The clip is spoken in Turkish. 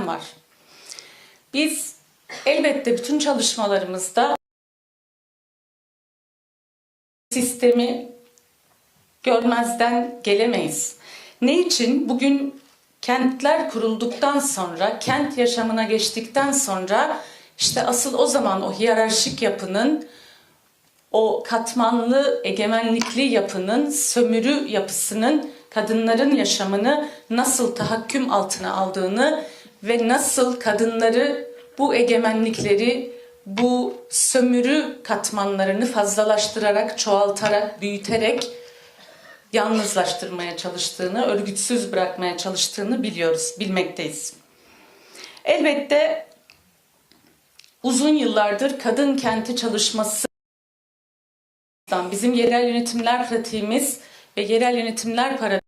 var. Biz elbette bütün çalışmalarımızda sistemi görmezden gelemeyiz. Ne için? Bugün kentler kurulduktan sonra, kent yaşamına geçtikten sonra işte asıl o zaman o hiyerarşik yapının, o katmanlı, egemenlikli yapının, sömürü yapısının kadınların yaşamını nasıl tahakküm altına aldığını ve nasıl kadınları bu egemenlikleri, bu sömürü katmanlarını fazlalaştırarak, çoğaltarak, büyüterek yalnızlaştırmaya çalıştığını, örgütsüz bırakmaya çalıştığını biliyoruz, bilmekteyiz. Elbette uzun yıllardır kadın kenti çalışması bizim yerel yönetimler pratiğimiz ve yerel yönetimler para